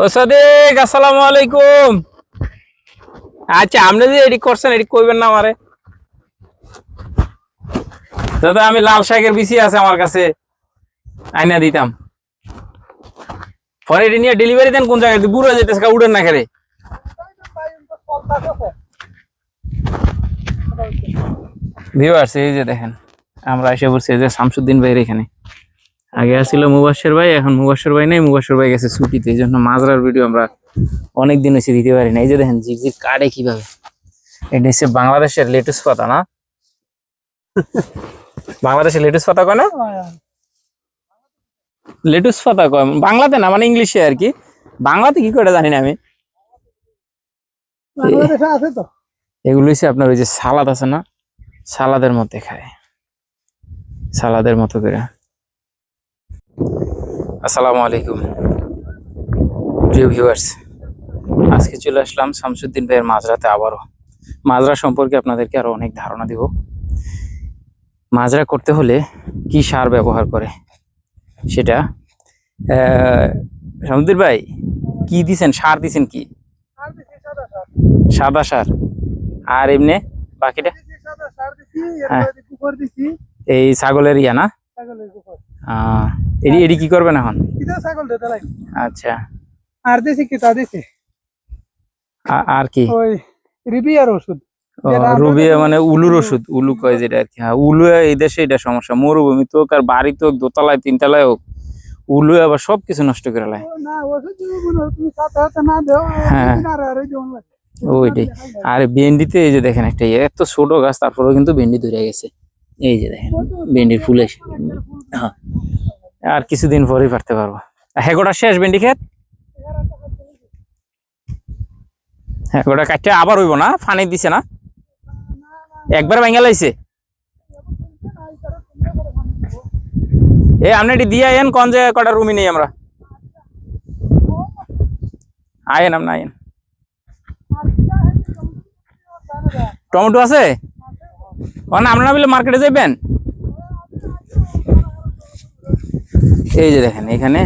ও সদিক, আসসালামু আলাইকুম। আচ্ছা আপনি যে এডিট করছেন, এডিট করবেন না আমারে। দাদা, আমি লাল শাকের বিসি আছে আমার কাছে। আইনা দিতাম। পরে এটি নিয়ে ডেলিভারি দেন কোন জায়গায়? বুড়ো যেতে উড়েন না খেরে ভিউয়ার্স এই যে দেখেন, আমরা এসে এই যে শামসুদ্দিন ভাইয়ের এখানে। আগে আসছিল মুবাসের ভাই এখন মুবাসের ভাই নেই মুবাসের ভাই গেছে ছুটিতে এই জন্য মাজরার ভিডিও আমরা অনেক দিন হয়েছে দিতে পারি না। এই যে দেখেন ঝিকঝিক কাটে কীভাবে। এটা হচ্ছে বাংলাদেশের লেটুস পাতা না? বাংলাদেশের লেটুস পাতা কয় না? লেটুস পাতা কয়? বাংলাতে না মানে ইংলিশে আর কি। বাংলাতে কি করে জানি না আমি। এগুলো হচ্ছে আপনার ওই যে সালাদ আছে না? সালাদের মধ্যে খায়। সালাদের মতো করে। আসসালামু আলাইকুম। প্রিয় ভিউয়ার্স আজকে চলে আসলাম শামসুদ্দিন ভাইয়ের মাজরাতে আবারও। মাজরা সম্পর্কে আপনাদেরকে আরও অনেক ধারণা দিব। মাজরা করতে হলে কি সার ব্যবহার করে? সেটা শামসুদ্দিন ভাই কি দিছেন? সার দিছেন কি? সাদা সার। আর এমনি বাকিটা? হ্যাঁ। এই ছাগলের ইয়া না? এডি এডি কি করবেন এখন? এটা ছাগল দিতে লাগে আচ্ছা। আর দিছি কি তা আ- আর কি? ওই রিবিয়ার ওষুধ। ও, যেটা আমরা রুবি যখন মানে উলুর ওষুধ উলু কয় যেটা আর কি। হ্যাঁ উলু এই দেশে এটা সমস্যা। মরুভূমি তো আর বাড়ি তো দোতলায় তিনতলায় হোক উলু আবার সবকিছু নষ্ট করে লাই হয় হ্যাঁ। ওইটাই। আর ভেন্ডিতে এই যে দেখেন একটা এত ছোট গাছ তারপরেও কিন্তু ভেন্ডি ধরে গেছে। এই যে দেখেন ভেন্ডির ফুল এসে। হ্যাঁ। আর কিছুদিন পরেই পারতে পারব। হ্যাঁ গোটা শেষ ভেন্ডি খেত হ্যাঁ গোটা কাটতে আবার হইব না? ফানি দিছে না? একবার ভাঙা লাইছে? এ আপনি দিয়ে আইন কোন যে কটা রুমি নেই আমরা। আয়েন আপনি আয়েন। টমেটো আছে? ও না আপনারা বলে মার্কেটে যাবেন এই যে দেখেন, এখানে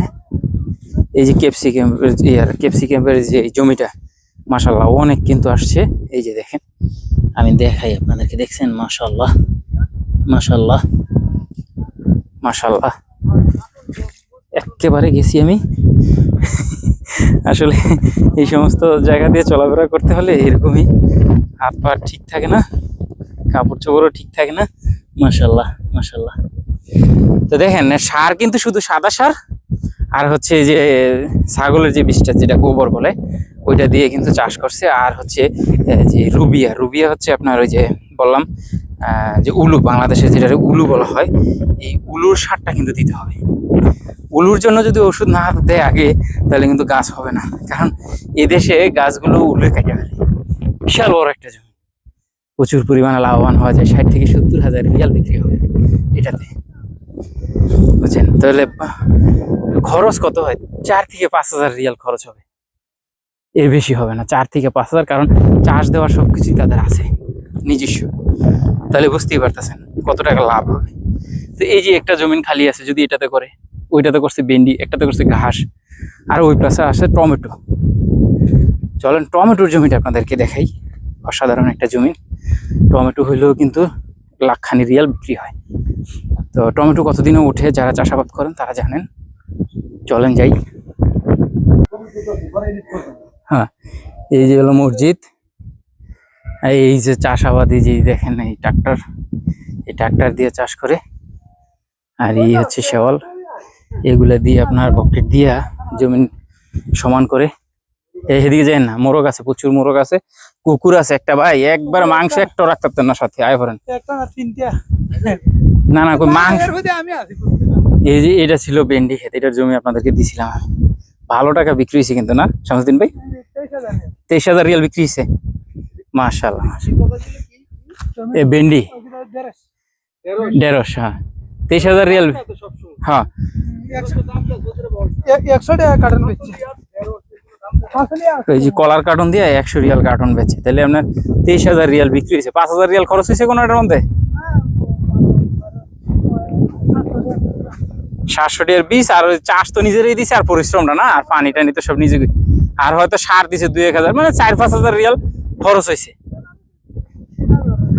এই যে ক্যাপসিকাম ইয়ার ক্যাপসিকামের যে জমিটা মাশাল্লাহ অনেক কিন্তু আসছে। এই যে দেখেন, আমি দেখাই আপনাদেরকে, দেখছেন? মাশাল্লাহ মাশাল্লাহ মাশাল্লাহ একেবারে গেছি আমি। আসলে এই সমস্ত জায়গা দিয়ে চলাফেরা করতে হলে এরকমই হাত পা ঠিক থাকে না, কাপড় চোপড়ও ঠিক থাকে না। মাশাল্লাহ মাশাল্লাহ তো দেখেন, সার কিন্তু শুধু সাদা সার আর হচ্ছে যে ছাগলের যে বিষটা, যেটা গোবর বলে, ওইটা দিয়ে কিন্তু চাষ করছে। আর হচ্ছে যে রুবিয়া রুবিয়া হচ্ছে আপনার ওই যে বললাম যে উলু, বাংলাদেশে যেটা উলু বলা হয়, এই উলুর সারটা কিন্তু দিতে হবে। উলুর জন্য যদি ওষুধ না দেয় আগে, তাহলে কিন্তু গাছ হবে না। কারণ এদেশে গাছগুলো উলুয়ে কেটে ফেলে। বিশাল বড় একটা জমি। প্রচুর পরিমাণে লাভবান হওয়া যায়, ষাট থেকে সত্তর হাজার রিয়াল বিক্রি হবে এটাতে। বুঝছেন? তাহলে, খরচ কত হয়? চার থেকে পাঁচ হাজার রিয়াল খরচ হবে। এর বেশি হবে না, চার থেকে পাঁচ হাজার, কারণ চাষ দেওয়ার সবকিছুই তাদের আছে, নিজস্ব। তাহলে বুঝতেই পারতেছেন কত টাকা লাভ হবে। তো এই যে একটা জমিন খালি আছে যদি এটাতে করে, ওইটাতে করছে ভেন্ডি, একটাতে করছে ঘাস, আর ওই পাশে আছে টমেটো। চলেন টমেটোর জমিটা আপনাদেরকে দেখাই। অসাধারণ একটা জমি টমেটো হইলেও কিন্তু লাখখানি রিয়াল বিক্রি হয়। তো টমেটো কতদিনে উঠে যারা চাষাবাদ করেন তারা জানেন। চলেন যাই। হ্যাঁ এই যে হলো মসজিদ। এই যে চাষাবাদি যে দেখেন এই ট্রাক্টর এই ট্রাক্টর দিয়ে চাষ করে। আর এই হচ্ছে শেওয়াল। এগুলা দিয়ে আপনার বকেট দিয়া জমিন সমান করে এদিকে যাই না মোরগ আছে প্রচুর মোরগ আছে কুকুর আছে একটা ভাই একবার মাংস একটা রাখতে পারতেন না সাথে আয় করেন না না মাংস এই যে এটা ছিল ভেন্ডি খেত এটার জমি আপনাদেরকে দিছিলাম আমি। ভালো টাকা বিক্রি হয়েছে কিন্তু না শামসুদ্দিন ভাই? তেইশ হাজার। রিয়াল বিক্রি হয়েছে? জমি এ বেন্ডি দেড়শ। হ্যাঁ। তেইশ হাজার রিয়াল হ্যাঁ। একশো টাকা কার্টন বেচছে কলার কার্টন দিয়ে একশো রিয়াল কার্টন বেচে। তাহলে আপনার তেইশ হাজার রিয়াল বিক্রি হয়েছে। পাঁচ হাজার রিয়াল খরচ হয়েছে কোনো এটার মধ্যে? সাতশো টাকার বীজ, আর চাষ তো নিজেরই দিছে, আর পরিশ্রমটা না, আর পানি টানি তো সব নিজে আর হয়তো সার দিছে দুই এক হাজার মানে চার পাঁচ হাজার রিয়াল খরচ হয়েছে।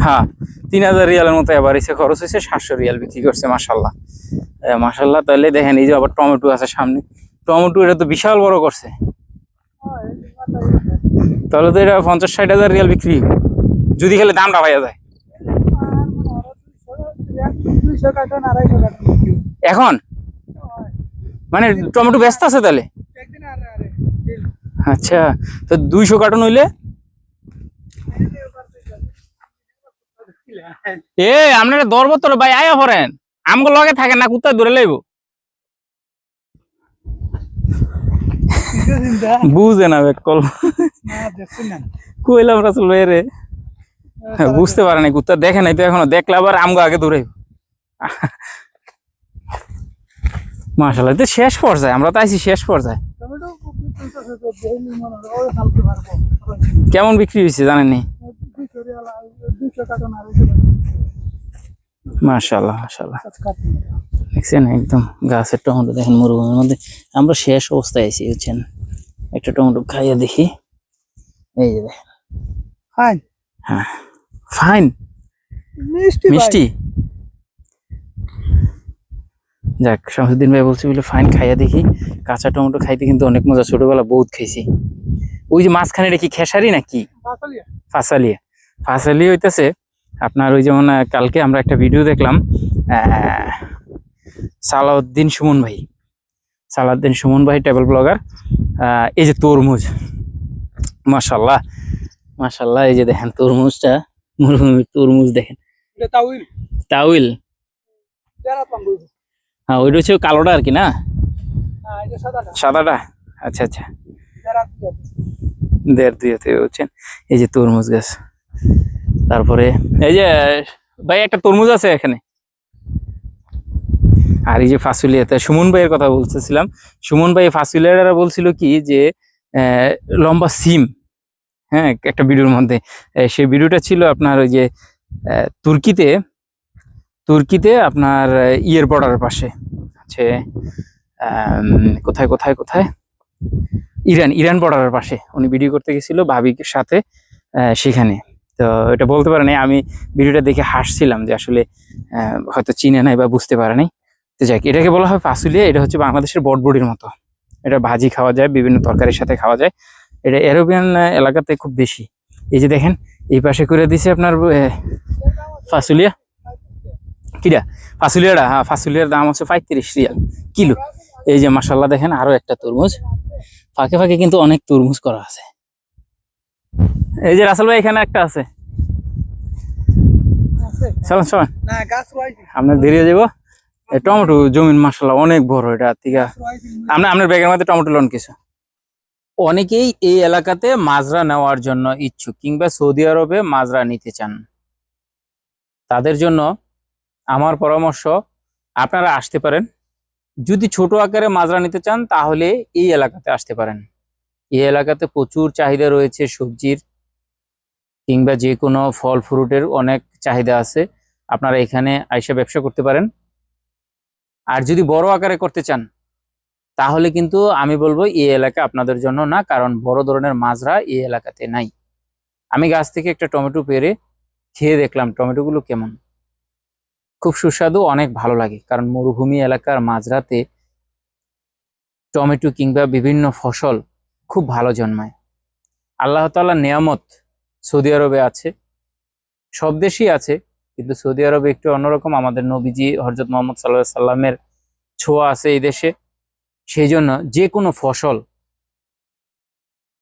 হ্যাঁ তিন হাজার রিয়ালের মতো এবার এসে খরচ হয়েছে, সাতশো রিয়াল বিক্রি করছে মাসাল্লাহ মাসাল্লাহ তাহলে দেখেন এই যে আবার টমেটো আছে সামনে। টমেটো এটা তো বিশাল বড় করছে। তাহলে তো এটা পঞ্চাশ ষাট হাজার রিয়াল বিক্রি। যদি খেলে দামটা পাইয়া যায়। এখন? মানে টমেটো ব্যস্ত আছে তাহলে? আচ্ছা তো দুইশো কার্টন হইলে? এ আপনারা দরব তোর ভাই আয়া পড়েন। আমগো লগে থাকে না কুত্তা দূরে লইব। বুঝে না বেকল কইলাম রাসুল ভাই রে। হ্যাঁ, বুঝতে পারে নাই কুত্তা দেখে নাই তো এখনও দেখলে আবার আমগো আগে দূরে মাশাল্লাহ তো শেষ পর্যায়ে আমরা তো আইছি শেষ পর্যায়ে। মনে হয় কেমন বিক্রি হয়েছে জানেন নি? মাশাল্লাহ মাশাল্লাহ দেখছেন একদম গাছের টমেটো দেখেন মরুভূমির মধ্যে। আমরা শেষ অবস্থায় আছি বুঝছেন? একটা টমেটো খাইয়ে দেখি। এই যে দেখেন। ফাইন হ্যাঁ। ফাইন মিষ্টি মিষ্টি? যাক শামসুদ্দিন ভাই বলছি বলে ফাইন খাইয়া দেখি। কাঁচা টমেটো খাইতে কিন্তু অনেক মজা। ছোটবেলা বহুত খাইছি। ওই যে মাঝখানে কি খেসারি নাকি? ফাসালিয়া ফাসালি হইতেছে। আপনার ওই যেমন কালকে আমরা একটা ভিডিও দেখলাম সালাউদ্দিন সুমন ভাই। সালাউদ্দিন সুমন ভাই টেবল ব্লগার এই যে তরমুজ। মাশাল্লাহ। মাশাল্লাহ এই যে দেখেন তরমুজটা মরুভূমির তরমুজ দেখেন। তাউইল হ্যাঁ ওইটা হচ্ছে কালোটা আর কি না? হ্যাঁ সাদাটা। আচ্ছা আচ্ছা। দেড় দুই হাতে হচ্ছেন এই যে তরমুজ গাছ। তারপরে এই যে ভাই একটা তরমুজ আছে এখানে। আর এই যে ফাসুলিয়াতে সুমন ভাইয়ের কথা বলতেছিলাম। সুমন ভাই ফাসুলিয়ারা বলছিল কি যে আহ, লম্বা সিম। হ্যাঁ একটা ভিডিওর মধ্যে। সেই ভিডিওটা ছিল আপনার ওই যে তুর্কিতে তুর্কিতে আপনার ইয়ের বর্ডারের পাশে। আছে কোথায় কোথায় কোথায়? ইরান ইরান বর্ডারের পাশে। উনি ভিডিও করতে গেছিল ভাবির সাথে সেখানে। তো এটা বলতে পারে নাই আমি ভিডিওটা দেখে হাসছিলাম যে আসলে হয়তো চিনে নাই বা বুঝতে পারে নাই। তো যাক, এটাকে বলা হয় পাসুলিয়া এটা হচ্ছে বাংলাদেশের বটবডির মতো। এটা ভাজি খাওয়া যায়, বিভিন্ন তরকারির সাথে খাওয়া যায়। এটা এরোবিয়ান এলাকাতে খুব বেশি। এই যে দেখেন, এই পাশে করে দিছে আপনার ফাসুলিয়া? কিরা? ফাসুলিয়াটা হ্যাঁ ফাসুলিয়ার দাম হচ্ছে পঁয়ত্রিশ রিয়াল কিলো। এই যে মাসাল্লাহ দেখেন, আরও একটা তরমুজ। ফাঁকে ফাঁকে কিন্তু অনেক তরমুজ করা আছে। এই যে রাসেল ভাই, এখানে একটা আছে। চলেন চলেন। আপনার দেরিয়ে যাব। টমেটো জমিন মাসাল্লাহ অনেক বড় এটা থেকে আমরা আপনার ব্যাগের মধ্যে টমেটো লোন কিছু। অনেকেই এই এলাকাতে মাজরা নেওয়ার জন্য ইচ্ছুক কিংবা সৌদি আরবে মাজরা নিতে চান। তাদের জন্য আমার পরামর্শ, আপনারা আসতে পারেন। যদি ছোট আকারে মাজরা নিতে চান, তাহলে এই এলাকাতে আসতে পারেন। এই এলাকাতে প্রচুর চাহিদা রয়েছে সবজির কিংবা যে কোনো ফল ফ্রুটের অনেক চাহিদা আছে। আপনারা এখানে আইসা ব্যবসা করতে পারেন। আর যদি বড় আকারে করতে চান তাহলে কিন্তু আমি বলব এই এলাকা আপনাদের জন্য না, কারণ বড় ধরনের মাজরা এই এলাকাতে নাই। আমি গাছ থেকে একটা টমেটো পেরে খেয়ে দেখলাম, টমেটোগুলো কেমন? খুব সুস্বাদু, অনেক ভালো লাগে, কারণ মরুভূমি এলাকার মাঝরাতে টমেটো কিংবা বিভিন্ন ফসল খুব ভালো জন্মায়। আল্লাহ তাআলা নিয়ামত সৌদি আরবে আছে, সব দেশেই আছে, কিন্তু সৌদি আরবে একটু অন্যরকম। আমাদের নবীজি হজরত মোহাম্মদ সাল্লাহ সাল্লামের ছোঁয়া আছে এই দেশে। সেই জন্য যে কোনো ফসল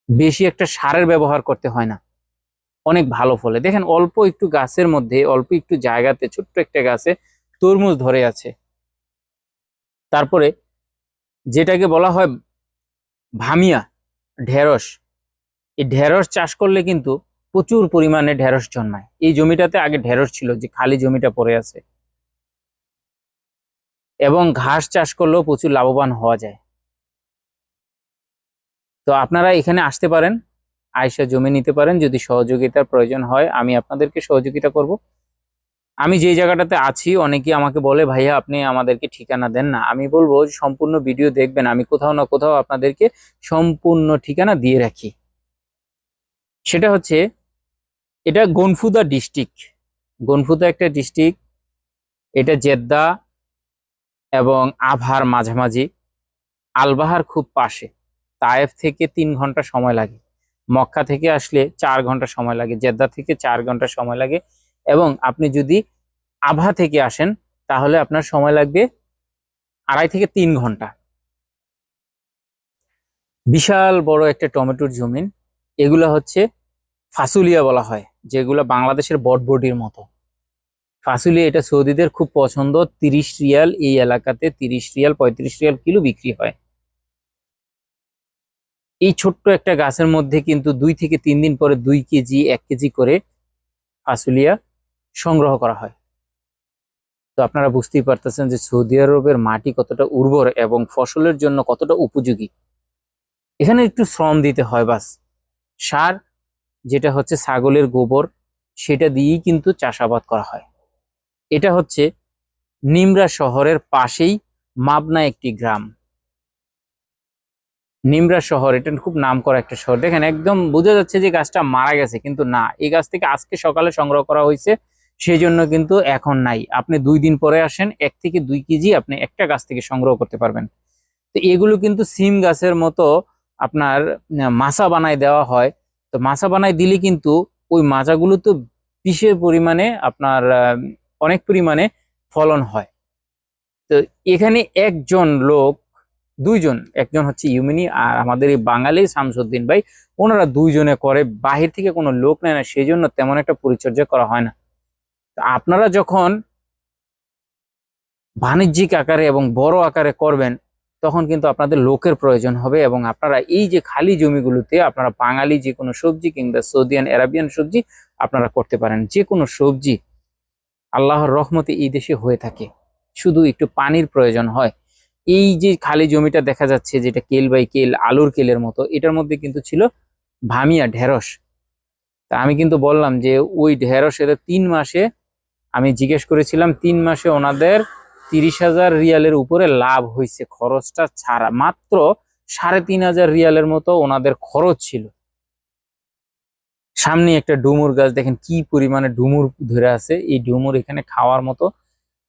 বেশি একটা সারের ব্যবহার করতে হয় না। অনেক ভালো ফলে। দেখেন, অল্প একটু গাছের মধ্যে, অল্প একটু জায়গাতে ছোট্ট একটা গাছে তরমুজ ধরে আছে। তারপরে যেটাকে বলা হয় ভামিয়া, ঢেঁড়স। এই ঢেঁড়স চাষ করলে কিন্তু প্রচুর পরিমাণে ঢেঁড়স জন্মায়। এই জমিটাতে আগে ঢেঁড়স ছিল, যে খালি জমিটা পড়ে আছে। এবং ঘাস চাষ করলেও প্রচুর লাভবান হওয়া যায়। তো আপনারা এখানে আসতে পারেন আয়সা জমি নিতে পারেন, যদি সহযোগিতার প্রয়োজন হয়, আমি আপনাদেরকে সহযোগিতা করব। আমি যে জায়গাটাতে আছি, অনেকেই আমাকে বলে, ভাইয়া, আপনি আমাদেরকে ঠিকানা দেন না। আমি বলব, সম্পূর্ণ ভিডিও দেখবেন। আমি কোথাও না কোথাও আপনাদেরকে সম্পূর্ণ ঠিকানা দিয়ে রাখি। সেটা হচ্ছে, এটা গনফুদা ডিস্ট্রিক্ট। গনফুদা একটা ডিস্ট্রিক্ট, এটা জেদ্দা এবং আভার মাঝামাঝি। আলবাহার খুব পাশে, তায়েফ থেকে তিন ঘণ্টা সময় লাগে। মক্কা থেকে আসলে চার ঘণ্টা সময় লাগে, জেদ্দা থেকে চার ঘণ্টা সময় লাগে এবং আপনি যদি আভা থেকে আসেন, তাহলে আপনার সময় লাগবে আড়াই থেকে তিন ঘণ্টা। বিশাল বড় একটা টমেটোর জমিন, এগুলো হচ্ছে ফাসুলিয়া বলা হয়, যেগুলো বাংলাদেশের বটবটির মতো। ফাসুলিয়া এটা সৌদিদের খুব পছন্দ, তিরিশ রিয়াল, এই এলাকাতে তিরিশ রিয়াল, পঁয়ত্রিশ রিয়াল কিলো বিক্রি হয়। এই ছোট্ট একটা গাছের মধ্যে কিন্তু দুই থেকে তিন দিন পরে দুই কেজি, এক কেজি করে ফাসুলিয়া সংগ্রহ করা হয়। তো আপনারা বুঝতেই পারতেছেন যে সৌদি আরবের মাটি কতটা উর্বর এবং ফসলের জন্য কতটা উপযোগী। এখানে একটু শ্রম দিতে হয় বাস। সার, যেটা হচ্ছে ছাগলের গোবর, সেটা দিয়েই কিন্তু চাষাবাদ করা হয়। এটা হচ্ছে নিমরা শহরের পাশেই মাবনা একটি গ্রাম। নিমরা শহর, এটা খুব নাম করা একটা শহর। দেখেন, একদম বোঝা যাচ্ছে যে গাছটা মারা গেছে, কিন্তু না, এই গাছ থেকে আজকে সকালে সংগ্রহ করা হয়েছে সেই জন্য কিন্তু এখন নাই। আপনি দুই দিন পরে আসেন, এক থেকে দুই কেজি আপনি একটা গাছ থেকে সংগ্রহ করতে পারবেন। তো এগুলো কিন্তু সিম গাছের মতো আপনার মাচা বানায় দেওয়া হয়। তো মাচা বানায় দিলে কিন্তু ওই মাচাগুলো তো বিশেষ পরিমাণে আপনার অনেক পরিমাণে ফলন হয়। তো এখানে একজন লোক, দুইজন, একজন হচ্ছে ইউমিনি আর আমাদের এই বাঙালি শামসুদ্দিন ভাই, ওনারা দুইজনে করে, বাহির থেকে কোনো লোক নেয় না সেই জন্য তেমন একটা পরিচর্যা করা হয় না। আপনারা যখন বাণিজ্যিক আকারে এবং বড় আকারে করবেন, তখন কিন্তু আপনাদের লোকের প্রয়োজন হবে এবং আপনারা এই যে খালি জমিগুলোতে আপনারা বাঙালি যে কোনো সবজি কিংবা সৌদিয়ান আরাবিয়ান সবজি আপনারা করতে পারেন। যে কোনো সবজি আল্লাহর রহমতে এই দেশে হয়ে থাকে। শুধু একটু পানির প্রয়োজন হয়। এই যে খালি জমিটা দেখা যাচ্ছে, যেটা কেল বাই কেল, আলুর কেলের মতো, এটার মধ্যে কিন্তু ছিল ভামিয়া ঢেঁড়স। তা আমি কিন্তু বললাম যে, ওই ঢেঁড়সের তিন মাসে, আমি জিজ্ঞেস করেছিলাম, তিন মাসে ওনাদের তিরিশ হাজার রিয়ালের উপরে লাভ হয়েছে খরচটা ছাড়া, মাত্র সাড়ে তিন হাজার রিয়ালের মতো ওনাদের খরচ ছিল। সামনে একটা ডুমুর গাছ, দেখেন কি পরিমাণে ডুমুর ধরে আছে। এই ডুমুর এখানে খাওয়ার মতো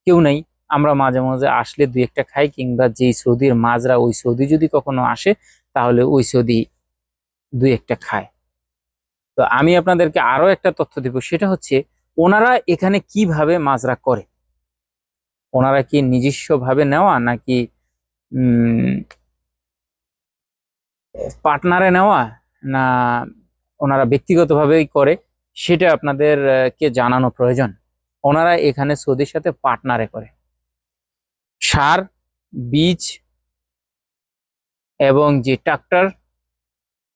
কেউ নাই। আমরা মাঝে মাঝে আসলে দুই একটা খাই কিংবা যেই সৌদির মাজরা, ওই সৌদি যদি কখনো আসে, তাহলে ওই সৌদি দুই একটা খায়। তো আমি আপনাদেরকে আরও একটা তথ্য দিব, সেটা হচ্ছে ওনারা এখানে কীভাবে মাজরা করে? ওনারা কি নিজস্ব ভাবে নেওয়া নাকি পার্টনারে নেওয়া? না ওনারা ব্যক্তিগতভাবেই করে সেটা আপনাদের আহ, কে জানানো প্রয়োজন। ওনারা এখানে সৌদির সাথে পার্টনারে করে। সার বীজ এবং যে ট্রাক্টর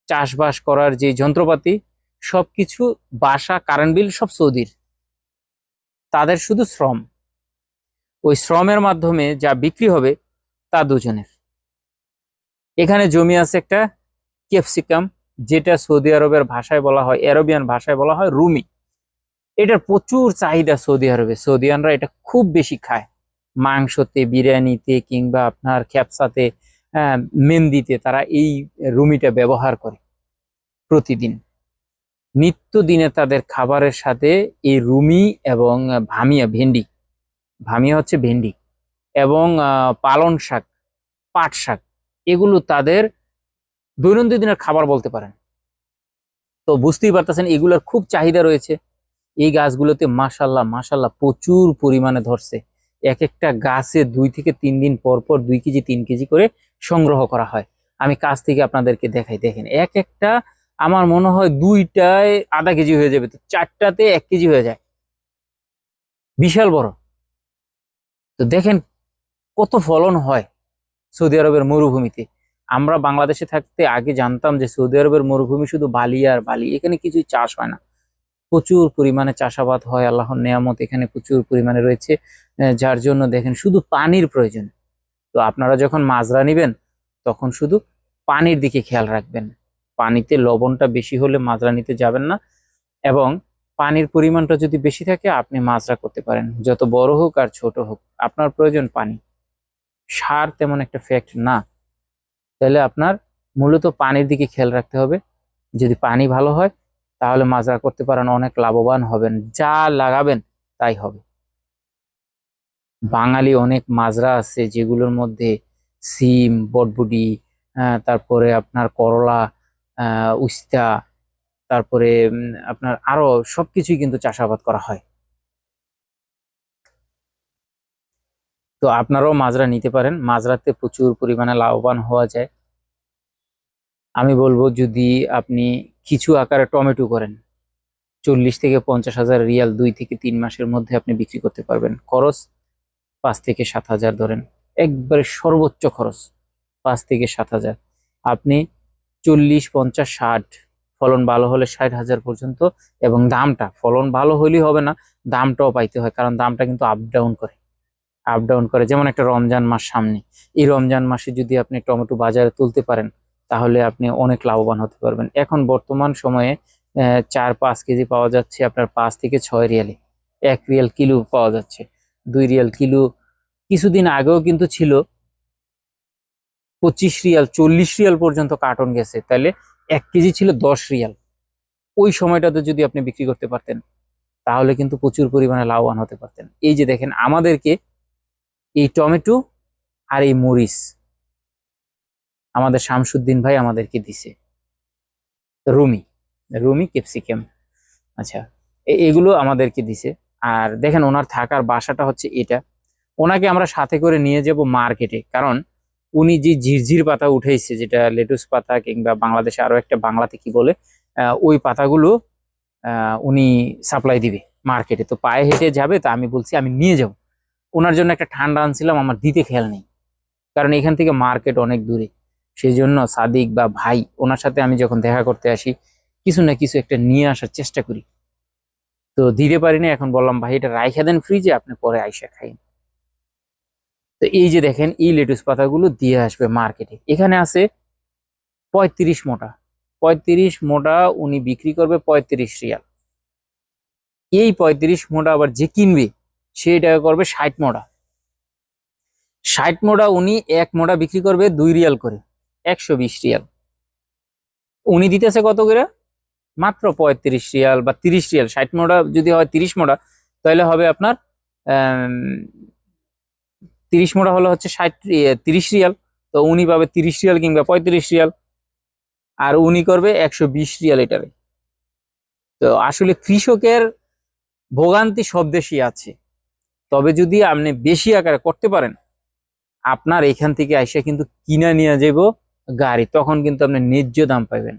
চাষবাস করার যে যন্ত্রপাতি সবকিছু বাসা কারেন্ট বিল সব সৌদির। তাদের শুধু শ্রম। ওই শ্রমের মাধ্যমে যা বিক্রি হবে তা দুজনের। এখানে জমি আছে একটা ক্যাপসিকাম। যেটা সৌদি আরবের ভাষায় বলা হয় অ্যারোবিয়ান ভাষায় বলা হয় রুমি। এটার প্রচুর চাহিদা সৌদি আরবে। সৌদিয়ানরা এটা খুব বেশি খায়। মাংসতে বিরিয়ানিতে কিংবা আপনার খ্যাপসাতে আহ, মেহেন্দিতে তারা এই রুমিটা ব্যবহার করে প্রতিদিন। নিত্যদিনে তাদের খাবারের সাথে এই রুমি এবং ভামিয়া ভেন্ডি। ভামিয়া হচ্ছে ভেন্ডি এবং আহ, পালং শাক পাট শাক এগুলো তাদের দৈনন্দিন দিনের খাবার বলতে পারেন। তো বুঝতেই পারতেছেন, এগুলোর খুব চাহিদা রয়েছে। এই গাছগুলোতে মাসাল্লাহ মাসাল্লাহ প্রচুর পরিমাণে ধরছে। এক একটা গাছে দুই থেকে তিন দিন পর পর দুই কেজি, তিন কেজি করে সংগ্রহ করা হয়। আমি কাছ থেকে আপনাদেরকে দেখাই, দেখেন। এক একটা আমার মনে হয় দুইটায় আধা কেজি হয়ে যাবে, তো চারটাতে এক কেজি হয়ে যায়। বিশাল বড়। তো দেখেন কত ফলন হয় সৌদি আরবের মরুভূমিতে। আমরা বাংলাদেশে থাকতে আগে জানতাম যে সৌদি আরবের মরুভূমি শুধু বালি আর বালি, এখানে কিছুই চাষ হয় না। প্রচুর পরিমাণে চাষাবাদ হয়, আল্লাহর নেয়ামত এখানে প্রচুর পরিমাণে রয়েছে। যার জন্য দেখেন শুধু পানির প্রয়োজন। তো আপনারা যখন মাজরা নিবেন, তখন শুধু পানির দিকে খেয়াল রাখবেন। পানিতে লবণটা বেশি হলে মাজরা নিতে যাবেন না এবং পানির পরিমাণটা যদি বেশি থাকে, আপনি মাজরা করতে পারেন। যত বড় হোক আর ছোট হোক, আপনার প্রয়োজন পানি। সার তেমন একটা ফ্যাক্ট না। তাহলে আপনার মূলত পানির দিকে খেয়াল রাখতে হবে। যদি পানি ভালো হয়, তাহলে মাজরা করতে পারেন, অনেক লাভবান হবেন, যা লাগাবেন তাই হবে। বাঙালি অনেক মাজরা আছে যেগুলোর মধ্যে সিম, বটবুটি তারপরে আপনার করলা উস্তা, তারপরে আপনার আরও সব কিছুই কিন্তু চাষাবাদ করা হয়। তো আপনারাও মাজরা নিতে পারেন। মাজরাতে প্রচুর পরিমাণে লাভবান হওয়া যায়। আমি বলব যদি আপনি কিছু আকারে টমেটো করেন, চল্লিশ থেকে পঞ্চাশ হাজার রিয়াল দুই থেকে তিন মাসের মধ্যে আপনি বিক্রি করতে পারবেন। খরচ পাঁচ থেকে সাত হাজার ধরেন। একবারে সর্বোচ্চ খরচ পাঁচ থেকে সাত হাজার। আপনি চল্লিশ, পঞ্চাশ, ষাট, ফলন ভালো হলে ষাট হাজার পর্যন্ত এবং দামটা, ফলন ভালো হলেই হবে না, দামটাও পাইতে হয়, কারণ দামটা কিন্তু আপ ডাউন করে। আপ ডাউন করে, যেমন একটা রমজান মাস সামনে। এই রমজান মাসে যদি আপনি টমেটো বাজারে তুলতে পারেন, তাহলে আপনি অনেক লাভবান হতে পারবেন। এখন বর্তমান সময়ে চার পাঁচ কেজি পাওয়া যাচ্ছে আপনার পাঁচ থেকে ছয় রিয়ালে। এক রিয়াল কিলো পাওয়া যাচ্ছে। দুই রিয়াল কিলো কিছুদিন আগেও কিন্তু ছিল। পঁচিশ রিয়াল, চল্লিশ রিয়াল পর্যন্ত কার্টন গেছে। তাহলে এক কেজি ছিল দশ রিয়াল। ওই সময়টাতে যদি আপনি বিক্রি করতে পারতেন, তাহলে কিন্তু প্রচুর পরিমাণে লাভবান হতে পারতেন। এই যে দেখেন, আমাদেরকে এই টমেটো আর এই মরিচ আমাদের শামসুদ্দিন ভাই আমাদেরকে দিছে। রুমি রুমি ক্যাপসিকাম। আচ্ছা এগুলো আমাদেরকে দিছে। আর দেখেন ওনার থাকার বাসাটা হচ্ছে এটা। ওনাকে আমরা সাথে করে নিয়ে যাব মার্কেটে। কারণ উনি যে ঝিরঝির পাতা উঠেছে, যেটা লেটুস পাতা কিংবা বাংলাদেশে আরও একটা বাংলাতে কি বলে ওই পাতাগুলো উনি সাপ্লাই দিবে মার্কেটে। তো পায়ে হেঁটে যাবে, তো আমি বলছি আমি নিয়ে যাব। ওনার জন্য একটা ঠান্ডা আনছিলাম, আমার দিতে খেয়াল নেই। কারণ এখান থেকে মার্কেট অনেক দূরে। সেই জন্য সাদিক বা ভাই, ওনার সাথে আমি যখন দেখা করতে আসি, কিছু না কিছু একটা নিয়ে আসার চেষ্টা করি। তো দিতে পারি না এখন বললাম, ভাই, এটা রাইখা দেন ফ্রিজে আপনি পরে আইসা খাইন তো এই যে দেখেন, এই লেটুস পাতাগুলো দিয়ে আসবে মার্কেটে। এখানে আছে পঁয়ত্রিশ মোটা। পঁয়ত্রিশ মোটা উনি বিক্রি করবে পঁয়ত্রিশ রিয়াল। এই পঁয়ত্রিশ মোটা আবার যে কিনবে সে টাকা করবে ষাট মোড়া। ষাট মোড়া উনি এক মোড়া বিক্রি করবে দুই রিয়াল করে, একশো বিশ রিয়াল। উনি দিতেছে কত করে? মাত্র পঁয়ত্রিশ রিয়াল বা তিরিশ রিয়াল। ষাট মোড়া যদি হয় তিরিশ মোড়া, তাহলে হবে আপনার তিরিশ মোড়া হলে হচ্ছে ষাট তিরিশ রিয়াল। তো উনি পাবে তিরিশ রিয়াল কিংবা পঁয়ত্রিশ রিয়াল। আর উনি করবে একশো বিশ রিয়াল এটারে। তো আসলে কৃষকের ভোগান্তি সব দেশই আছে। তবে যদি আপনি বেশি আকারে করতে পারেন, আপনার এখান থেকে আইসা কিন্তু কিনা নিয়ে যাব গাড়ি, তখন কিন্তু আপনি ন্যায্য দাম পাইবেন।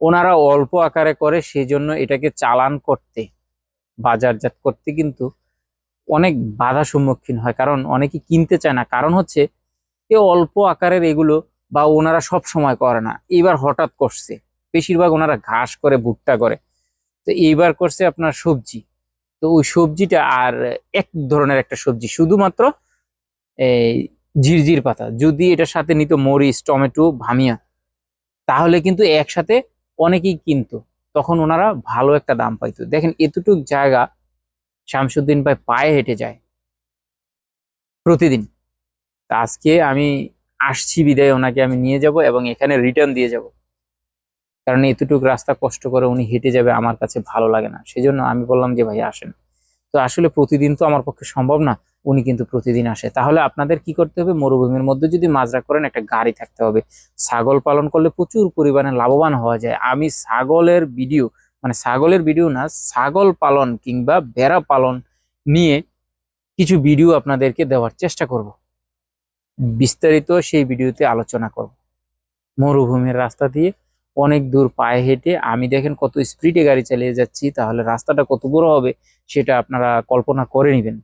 ওনারা অল্প আকারে করে সেই জন্য এটাকে চালান করতে, বাজারজাত করতে কিন্তু অনেক বাধা সম্মুখীন হয়, কারণ অনেকে কিনতে চায় না। কারণ হচ্ছে, এ অল্প আকারের এগুলো বা ওনারা সব সময় করে না। এবার হঠাৎ করছে, বেশিরভাগ ওনারা ঘাস করে, ভুট্টা করে। তো এইবার করছে আপনার সবজি। তো ওই সবজিটা আর এক ধরনের একটা সবজি, শুধুমাত্র এই জিরজির পাতা। যদি এটার সাথে নিত মরিচ, টমেটো, ভামিয়া, তাহলে কিন্তু একসাথে অনেকেই কিনতো। তখন ওনারা ভালো একটা দাম পাইতো। দেখেন, এতটুক জায়গা শামসুদ্দিন ভাই পায়ে হেঁটে যায় প্রতিদিন। তা আজকে আমি আসছি বিদায়, ওনাকে আমি নিয়ে যাব এবং এখানে রিটার্ন দিয়ে যাব। কারণ এতটুকু রাস্তা কষ্ট করে উনি হেঁটে যাবে আমার কাছে ভালো লাগে না। সেই জন্য আমি বললাম যে, ভাই, আসেন। তো আসলে প্রতিদিন তো আমার পক্ষে সম্ভব না, উনি কিন্তু প্রতিদিন আসে। তাহলে আপনাদের কি করতে হবে? মরুভূমির মধ্যে যদি মাজরা করেন, একটা গাড়ি থাকতে হবে। ছাগল পালন করলে প্রচুর পরিমাণে লাভবান হওয়া যায়। আমি ছাগলের ভিডিও মানে ছাগলের ভিডিও না, ছাগল পালন কিংবা বেড়া পালন নিয়ে কিছু ভিডিও আপনাদেরকে দেওয়ার চেষ্টা করব। বিস্তারিত সেই ভিডিওতে আলোচনা করব। মরুভূমির রাস্তা দিয়ে অনেক দূর পায়ে হেঁটে আমি দেখেন কত স্পিডে গাড়ি চালিয়ে যাচ্ছি, তাহলে রাস্তাটা কত বড় হবে সেটা আপনারা কল্পনা করে নেবেন।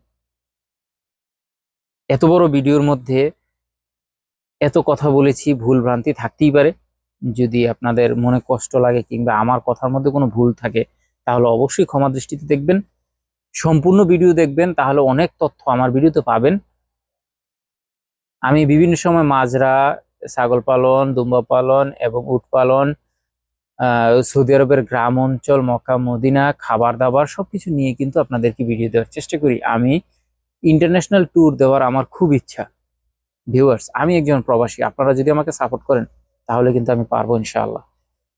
এত বড় ভিডিওর মধ্যে এত কথা বলেছি, ভুল ভ্রান্তি থাকতেই পারে। যদি আপনাদের মনে কষ্ট লাগে কিংবা আমার কথার মধ্যে কোনো ভুল থাকে, তাহলে অবশ্যই ক্ষমা দৃষ্টিতে দেখবেন। সম্পূর্ণ ভিডিও দেখবেন, তাহলে অনেক তথ্য আমার ভিডিওতে পাবেন। আমি বিভিন্ন সময় মাজরা ছাগল পালন, দুম্বা পালন এবং উট পালন সৌদি আরবের গ্রাম অঞ্চল, মক্কা, মদিনা, খাবার দাবার সবকিছু নিয়ে কিন্তু আপনাদেরকে ভিডিও দেওয়ার চেষ্টা করি। আমি ইন্টারন্যাশনাল ট্যুর দেওয়ার আমার খুব ইচ্ছা। ভিউয়ার্স আমি একজন প্রবাসী, আপনারা যদি আমাকে সাপোর্ট করেন, তাহলে কিন্তু আমি পারব ইনশাআল্লাহ।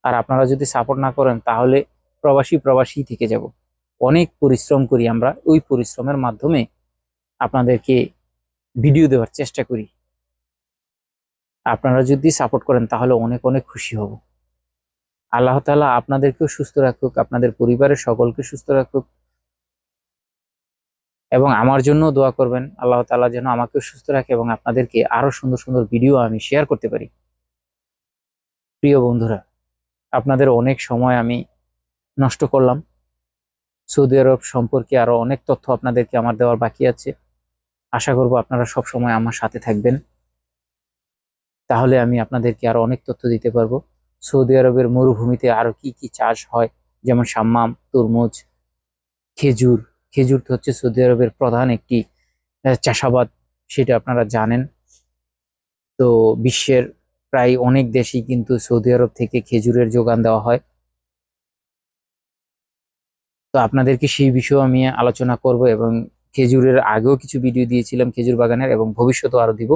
আর আপনারা যদি সাপোর্ট না করেন, তাহলে প্রবাসী প্রবাসী থেকে যাব। অনেক পরিশ্রম করি আমরা, ওই পরিশ্রমের মাধ্যমে আপনাদেরকে ভিডিও দেওয়ার চেষ্টা করি। আপনারা যদি সাপোর্ট করেন, তাহলে অনেক অনেক খুশি হব। আল্লাহ তাআলা আপনাদেরকেও সুস্থ রাখুক, আপনাদের পরিবারের সকলকে সুস্থ রাখুক। এবং আমার জন্য দোয়া করবেন, আল্লাহ তাআলা যেন আমাকেও সুস্থ রাখে এবং আপনাদেরকে আরও সুন্দর সুন্দর ভিডিও আমি শেয়ার করতে পারি। প্রিয় বন্ধুরা, আপনাদের অনেক সময় আমি নষ্ট করলাম। সৌদি আরব সম্পর্কে আরও অনেক তথ্য আপনাদেরকে আমার দেওয়ার বাকি আছে। আশা করব আপনারা সব সময় আমার সাথে থাকবেন। তাহলে আমি আপনাদেরকে আরও অনেক তথ্য দিতে পারব। সৌদি আরবের মরুভূমিতে আরও কি কি চাষ হয়? যেমন সাম্মাম, তরমুজ, খেজুর। খেজুর তো হচ্ছে সৌদি আরবের প্রধান একটি চাষাবাদ, সেটা আপনারা জানেন। তো বিশ্বের প্রায় অনেক দেশই কিন্তু সৌদি আরব থেকে খেজুরের যোগান দেওয়া হয়। তো আপনাদেরকে সেই বিষয়েও আমি আলোচনা করব এবং খেজুরের আগেও কিছু ভিডিও দিয়েছিলাম, খেজুর বাগানের, এবং ভবিষ্যতেও আরও দিব।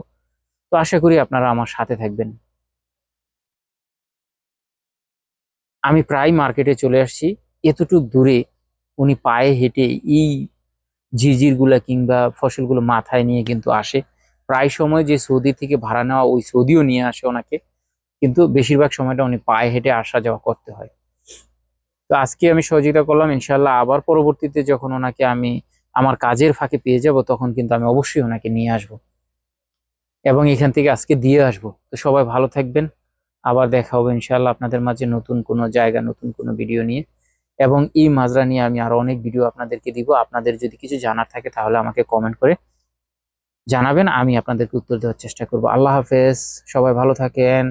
তো আশা করি আপনারা আমার সাথে থাকবেন। আমি প্রায় মার্কেটে চলে আসছি। এতটুক দূরে উনি পায়ে হেঁটে এই ঝিরঝিরগুলা কিংবা ফসলগুলো মাথায় নিয়ে কিন্তু আসে। প্রায় সময় যে সৌদি থেকে ভাড়া নেওয়া ওই সৌদিও নিয়ে আসে ওনাকে। কিন্তু বেশিরভাগ সময়টা উনি পায়ে হেঁটে আসা যাওয়া করতে হয়। তো আজকে আমি সহযোগিতা করলাম ইনশাল্লাহ আবার পরবর্তীতে যখন ওনাকে আমি আমার কাজের ফাঁকে পেয়ে যাব, তখন কিন্তু আমি অবশ্যই ওনাকে নিয়ে আসব। এবং এখান থেকে আজকে দিয়ে আসব। তো সবাই ভালো থাকবেন। আবার দেখা হবে ইনশাল্লাহ আপনাদের মাঝে নতুন কোনো জায়গা, নতুন কোনো ভিডিও নিয়ে। এবং এই মাজরা নিয়ে আমি আরও অনেক ভিডিও আপনাদেরকে দিব। আপনাদের যদি কিছু জানার থাকে তাহলে আমাকে কমেন্ট করে জানাবেন। আমি আপনাদেরকে উত্তর দেওয়ার চেষ্টা করব। আল্লাহ হাফেজ। সবাই ভালো থাকেন।